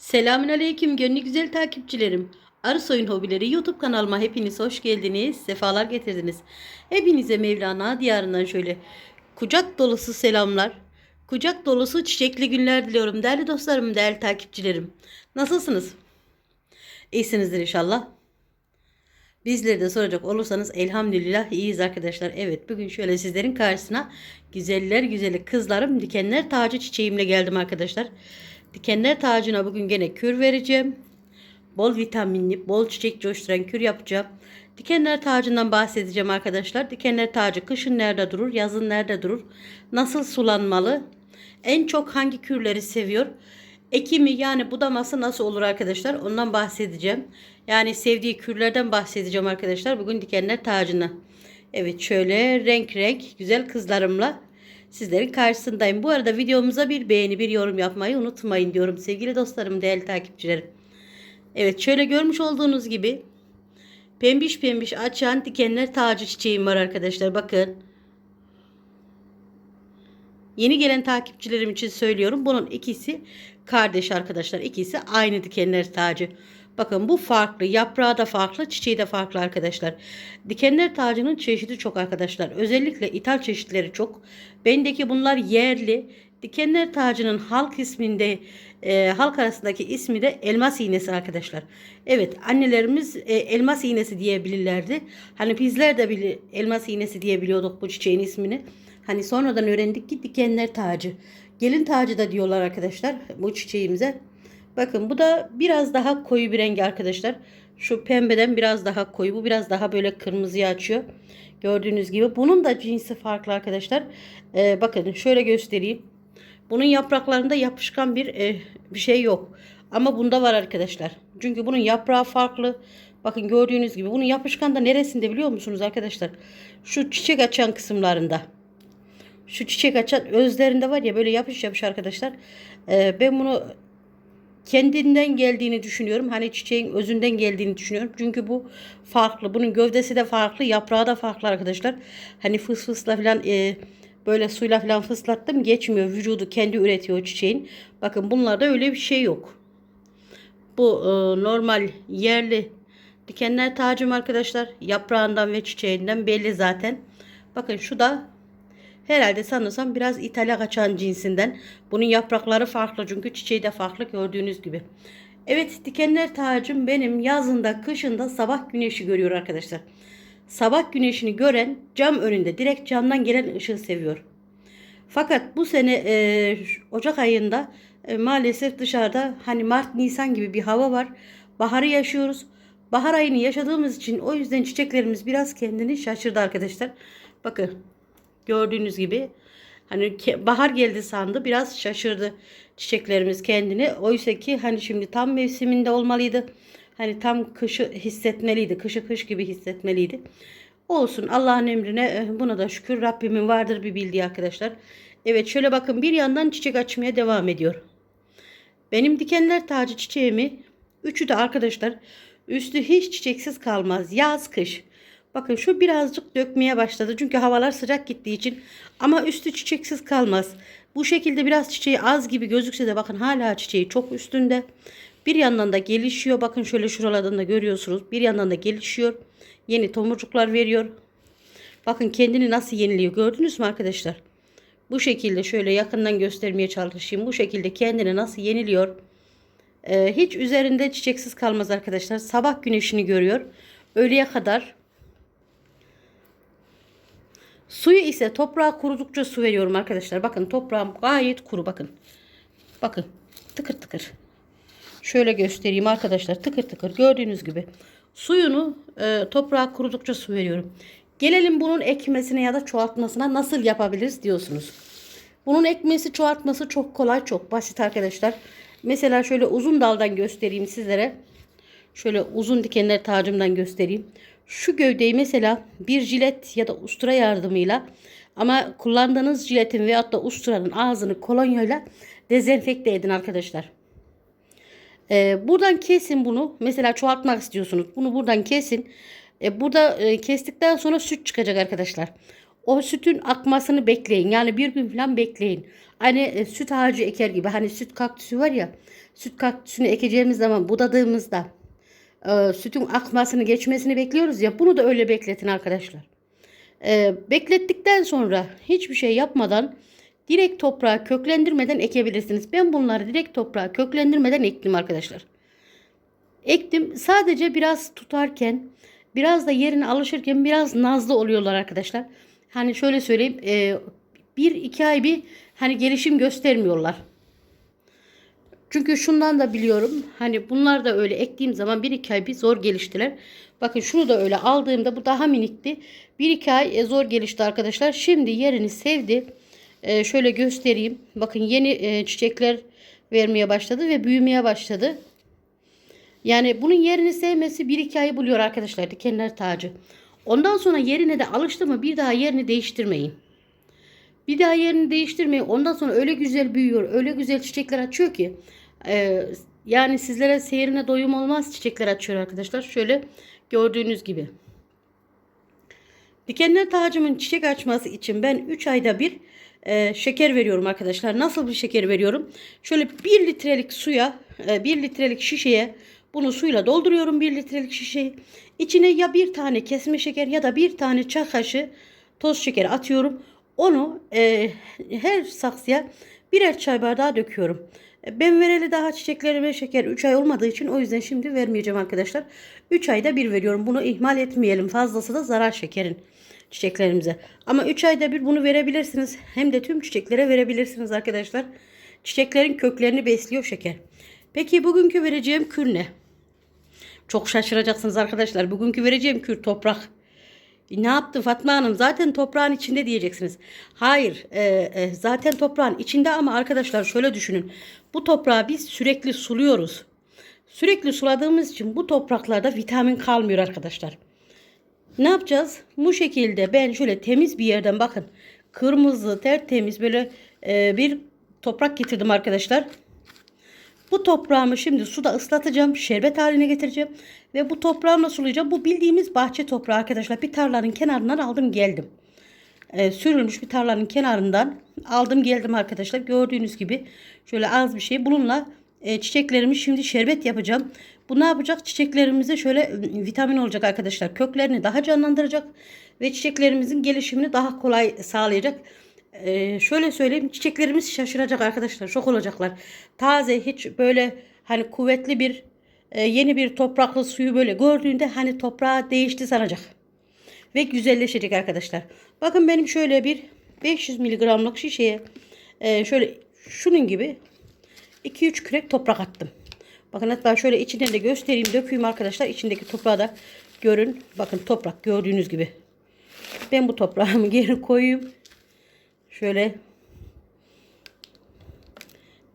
Selamünaleyküm gönlü güzel takipçilerim. Arısoy'un hobileri YouTube kanalıma hepiniz hoş geldiniz. Sefalar getirdiniz. Hepinize Mevlana diyarından şöyle kucak dolusu selamlar. Kucak dolusu çiçekli günler diliyorum. Değerli dostlarım, değerli takipçilerim. Nasılsınız? İyisinizdir inşallah. Bizleri de soracak olursanız elhamdülillah iyiyiz arkadaşlar. Evet bugün şöyle sizlerin karşısına güzeller güzeli kızlarım dikenler tacı çiçeğimle geldim arkadaşlar. Dikenler tacına bugün gene kür vereceğim. Bol vitaminli, bol çiçek coşturan kür yapacağım. Dikenler tacından bahsedeceğim arkadaşlar. Dikenler tacı kışın nerede durur, yazın nerede durur? Nasıl sulanmalı? En çok hangi kürleri seviyor? Ekimi yani budaması nasıl olur arkadaşlar? Ondan bahsedeceğim. Yani sevdiği kürlerden bahsedeceğim arkadaşlar. Bugün dikenler tacına. Evet şöyle renk renk güzel kızlarımla sizlerin karşısındayım. Bu arada videomuza bir beğeni bir yorum yapmayı unutmayın diyorum sevgili dostlarım değerli takipçilerim. Evet şöyle görmüş olduğunuz gibi pembiş pembiş açan dikenler tacı çiçeğim var arkadaşlar bakın. Yeni gelen takipçilerim için söylüyorum. Bunun ikisi kardeş arkadaşlar. İkisi aynı dikenler tacı. Bakın bu farklı. Yaprağı da farklı, çiçeği de farklı arkadaşlar. Dikenler tacının çeşidi çok arkadaşlar. Özellikle ithal çeşitleri çok. Bendeki bunlar yerli. Dikenler tacının halk isminde e, halk arasındaki ismi de elmas iğnesi arkadaşlar. Evet annelerimiz e, elmas iğnesi diyebilirlerdi. Hani bizler de bile elmas iğnesi diyebiliyorduk bu çiçeğin ismini. Hani sonradan öğrendik ki dikenler tacı. Gelin tacı da diyorlar arkadaşlar bu çiçeğimize. Bakın bu da biraz daha koyu bir rengi arkadaşlar. Şu pembeden biraz daha koyu. Bu biraz daha böyle kırmızıya açıyor. Gördüğünüz gibi. Bunun da cinsi farklı arkadaşlar. Ee, bakın şöyle göstereyim. Bunun yapraklarında yapışkan bir e, bir şey yok. Ama bunda var arkadaşlar. Çünkü bunun yaprağı farklı. Bakın gördüğünüz gibi. Bunun yapışkan da neresinde biliyor musunuz arkadaşlar? Şu çiçek açan kısımlarında. Şu çiçek açan özlerinde var ya böyle yapış yapış arkadaşlar. Ee, ben bunu kendinden geldiğini düşünüyorum. Hani çiçeğin özünden geldiğini düşünüyorum. Çünkü bu farklı. Bunun gövdesi de farklı, yaprağı da farklı arkadaşlar. Hani fıs fısla falan e, böyle suyla falan fıslattım geçmiyor. Vücudu kendi üretiyor çiçeğin. Bakın bunlarda öyle bir şey yok. Bu e, normal yerli dikenler tacım arkadaşlar. Yaprağından ve çiçeğinden belli zaten. Bakın şu da Herhalde sanırsam biraz İtalya kaçan cinsinden. Bunun yaprakları farklı çünkü çiçeği de farklı gördüğünüz gibi. Evet dikenler tacım benim yazında kışında sabah güneşi görüyor arkadaşlar. Sabah güneşini gören cam önünde direkt camdan gelen ışığı seviyor. Fakat bu sene e, Ocak ayında e, maalesef dışarıda hani Mart Nisan gibi bir hava var. Baharı yaşıyoruz. Bahar ayını yaşadığımız için o yüzden çiçeklerimiz biraz kendini şaşırdı arkadaşlar. Bakın Gördüğünüz gibi hani bahar geldi sandı. Biraz şaşırdı çiçeklerimiz kendini. Oysa ki hani şimdi tam mevsiminde olmalıydı. Hani tam kışı hissetmeliydi. Kışı kış gibi hissetmeliydi. Olsun Allah'ın emrine eh, buna da şükür Rabbimin vardır bir bildiği arkadaşlar. Evet şöyle bakın bir yandan çiçek açmaya devam ediyor. Benim dikenler tacı çiçeğimi üçü de arkadaşlar üstü hiç çiçeksiz kalmaz. Yaz kış. Bakın şu birazcık dökmeye başladı. Çünkü havalar sıcak gittiği için. Ama üstü çiçeksiz kalmaz. Bu şekilde biraz çiçeği az gibi gözükse de bakın hala çiçeği çok üstünde. Bir yandan da gelişiyor. Bakın şöyle şuralardan da görüyorsunuz. Bir yandan da gelişiyor. Yeni tomurcuklar veriyor. Bakın kendini nasıl yeniliyor. Gördünüz mü arkadaşlar? Bu şekilde şöyle yakından göstermeye çalışayım. Bu şekilde kendini nasıl yeniliyor. Ee, hiç üzerinde çiçeksiz kalmaz arkadaşlar. Sabah güneşini görüyor. Öğleye kadar Suyu ise toprağa kurudukça su veriyorum arkadaşlar. Bakın toprağım gayet kuru bakın. Bakın tıkır tıkır. Şöyle göstereyim arkadaşlar tıkır tıkır gördüğünüz gibi. Suyunu e, toprağa kurudukça su veriyorum. Gelelim bunun ekmesine ya da çoğaltmasına nasıl yapabiliriz diyorsunuz. Bunun ekmesi çoğaltması çok kolay çok basit arkadaşlar. Mesela şöyle uzun daldan göstereyim sizlere. Şöyle uzun dikenler tacımdan göstereyim. Şu gövdeyi mesela bir jilet ya da ustura yardımıyla ama kullandığınız jiletin veyahut da usturanın ağzını kolonyayla dezenfekte edin arkadaşlar. Ee, buradan kesin bunu. Mesela çoğaltmak istiyorsunuz. Bunu buradan kesin. Ee, burada e, kestikten sonra süt çıkacak arkadaşlar. o sütün akmasını bekleyin. Yani bir gün falan bekleyin. Hani e, süt ağacı eker gibi. Hani süt kaktüsü var ya. Süt kaktüsünü ekeceğimiz zaman budadığımızda e, sütün akmasını geçmesini bekliyoruz ya. Bunu da öyle bekletin arkadaşlar. E, beklettikten sonra hiçbir şey yapmadan direkt toprağa köklendirmeden ekebilirsiniz. Ben bunları direkt toprağa köklendirmeden ektim arkadaşlar. Ektim. Sadece biraz tutarken biraz da yerine alışırken biraz nazlı oluyorlar arkadaşlar. Hani şöyle söyleyeyim. E, bir iki ay bir hani gelişim göstermiyorlar. Çünkü şundan da biliyorum. Hani bunlar da öyle ektiğim zaman bir iki ay bir zor geliştiler. Bakın şunu da öyle aldığımda bu daha minikti. Bir iki ay e, zor gelişti arkadaşlar. Şimdi yerini sevdi. E, şöyle göstereyim. Bakın yeni e, çiçekler vermeye başladı ve büyümeye başladı. Yani bunun yerini sevmesi bir iki ayı buluyor arkadaşlar dikenler tacı. Ondan sonra yerine de alıştı mı bir daha yerini değiştirmeyin. Bir daha yerini değiştirmeyin. Ondan sonra öyle güzel büyüyor, öyle güzel çiçekler açıyor ki. E, yani sizlere seyrine doyum olmaz çiçekler açıyor arkadaşlar. Şöyle gördüğünüz gibi. Dikenler tacımın çiçek açması için ben 3 ayda bir e, şeker veriyorum arkadaşlar. Nasıl bir şeker veriyorum? Şöyle 1 litrelik suya, e, 1 litrelik şişeye bunu suyla dolduruyorum 1 litrelik şişeyi. İçine ya bir tane kesme şeker ya da bir tane çay kaşığı toz şeker atıyorum. Onu e, her saksıya birer çay bardağı döküyorum. E, Ben vereli daha çiçeklerime şeker 3 ay olmadığı için o yüzden şimdi vermeyeceğim arkadaşlar. 3 ayda bir veriyorum. Bunu ihmal etmeyelim. Fazlası da zarar şekerin çiçeklerimize. Ama 3 ayda bir bunu verebilirsiniz. Hem de tüm çiçeklere verebilirsiniz arkadaşlar. Çiçeklerin köklerini besliyor şeker. Peki bugünkü vereceğim kür ne? Çok şaşıracaksınız arkadaşlar. Bugünkü vereceğim kür toprak. E, Ne yaptı Fatma Hanım? Zaten toprağın içinde diyeceksiniz. Hayır, e, e, zaten toprağın içinde ama arkadaşlar şöyle düşünün. Bu toprağı biz sürekli suluyoruz. Sürekli suladığımız için bu topraklarda vitamin kalmıyor arkadaşlar. Ne yapacağız? Bu şekilde ben şöyle temiz bir yerden bakın. Kırmızı, tertemiz böyle e, bir toprak getirdim arkadaşlar. Bu toprağımı şimdi suda ıslatacağım. Şerbet haline getireceğim. Ve bu toprağımla sulayacağım. Bu bildiğimiz bahçe toprağı arkadaşlar. Bir tarlanın kenarından aldım geldim. Ee, sürülmüş bir tarlanın kenarından aldım geldim arkadaşlar. Gördüğünüz gibi şöyle az bir şey. Bununla e, çiçeklerimi şimdi şerbet yapacağım. Bu ne yapacak? Çiçeklerimize şöyle e, vitamin olacak arkadaşlar. Köklerini daha canlandıracak. Ve çiçeklerimizin gelişimini daha kolay sağlayacak. Ee, şöyle söyleyeyim çiçeklerimiz şaşıracak arkadaşlar şok olacaklar. Taze hiç böyle hani kuvvetli bir e, yeni bir topraklı suyu böyle gördüğünde hani toprağı değişti sanacak ve güzelleşecek arkadaşlar. Bakın benim şöyle bir 500 miligramlık şişeye e, şöyle şunun gibi 2-3 kürek toprak attım. Bakın hatta şöyle içinden de göstereyim dökeyim arkadaşlar. İçindeki toprağı da görün. Bakın toprak gördüğünüz gibi. Ben bu toprağımı geri koyayım Şöyle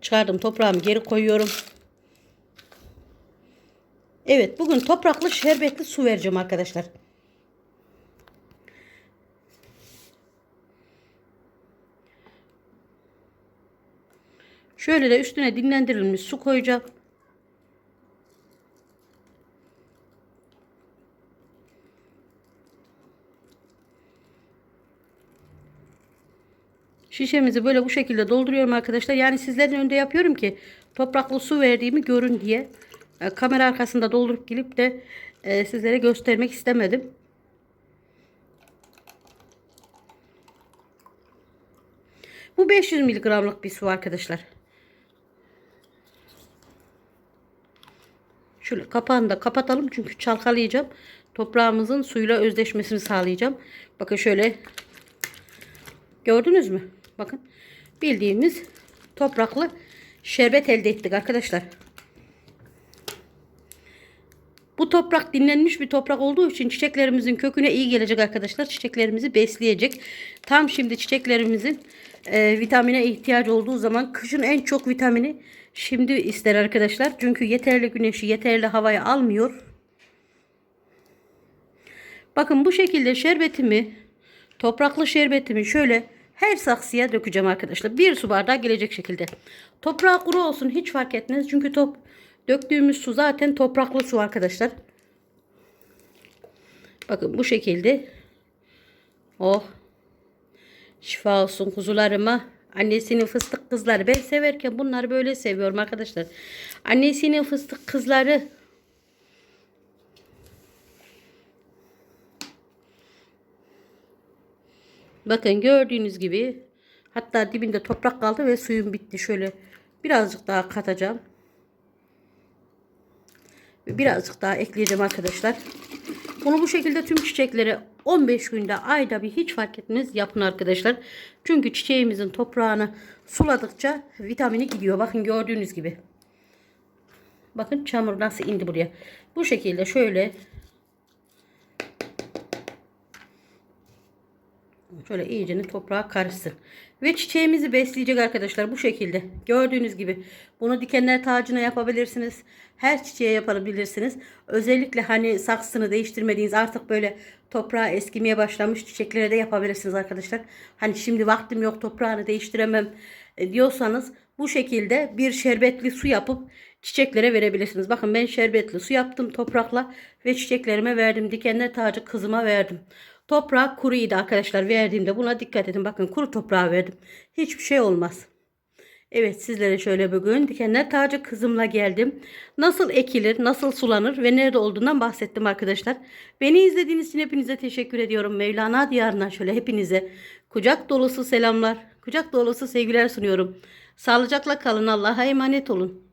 çıkardım toprağımı geri koyuyorum. Evet bugün topraklı şerbetli su vereceğim arkadaşlar. Şöyle de üstüne dinlendirilmiş su koyacağım. Şişemizi böyle bu şekilde dolduruyorum arkadaşlar. Yani sizlerin önünde yapıyorum ki topraklı su verdiğimi görün diye. E, kamera arkasında doldurup gelip de e, sizlere göstermek istemedim. Bu 500 miligramlık bir su arkadaşlar. Şöyle kapağını da kapatalım çünkü çalkalayacağım. Toprağımızın suyla özleşmesini sağlayacağım. Bakın şöyle gördünüz mü? Bakın bildiğimiz topraklı şerbet elde ettik arkadaşlar. Bu toprak dinlenmiş bir toprak olduğu için çiçeklerimizin köküne iyi gelecek arkadaşlar. Çiçeklerimizi besleyecek. Tam şimdi çiçeklerimizin e, vitamine ihtiyacı olduğu zaman kışın en çok vitamini şimdi ister arkadaşlar. Çünkü yeterli güneşi, yeterli havayı almıyor. Bakın bu şekilde şerbetimi, topraklı şerbetimi şöyle her saksıya dökeceğim arkadaşlar. Bir su bardağı gelecek şekilde. Toprağı kuru olsun hiç fark etmez. Çünkü top döktüğümüz su zaten topraklı su arkadaşlar. Bakın bu şekilde. Oh. Şifa olsun kuzularıma. Annesinin fıstık kızları. Ben severken bunları böyle seviyorum arkadaşlar. Annesinin fıstık kızları. Bakın gördüğünüz gibi hatta dibinde toprak kaldı ve suyum bitti. Şöyle birazcık daha katacağım. Ve birazcık daha ekleyeceğim arkadaşlar. Bunu bu şekilde tüm çiçeklere 15 günde ayda bir hiç fark etmez yapın arkadaşlar. Çünkü çiçeğimizin toprağını suladıkça vitamini gidiyor. Bakın gördüğünüz gibi. Bakın çamur nasıl indi buraya. Bu şekilde şöyle Şöyle iyicene toprağa karışsın. Ve çiçeğimizi besleyecek arkadaşlar bu şekilde. Gördüğünüz gibi bunu dikenler tacına yapabilirsiniz. Her çiçeğe yapabilirsiniz. Özellikle hani saksını değiştirmediğiniz artık böyle toprağa eskimeye başlamış çiçeklere de yapabilirsiniz arkadaşlar. Hani şimdi vaktim yok toprağını değiştiremem e, diyorsanız bu şekilde bir şerbetli su yapıp çiçeklere verebilirsiniz. Bakın ben şerbetli su yaptım toprakla ve çiçeklerime verdim. Dikenler tacı kızıma verdim. Toprak kuruydu arkadaşlar verdiğimde buna dikkat edin. Bakın kuru toprağa verdim. Hiçbir şey olmaz. Evet sizlere şöyle bugün dikenler tacı kızımla geldim. Nasıl ekilir, nasıl sulanır ve nerede olduğundan bahsettim arkadaşlar. Beni izlediğiniz için hepinize teşekkür ediyorum. Mevlana diyarına şöyle hepinize kucak dolusu selamlar, kucak dolusu sevgiler sunuyorum. Sağlıcakla kalın Allah'a emanet olun.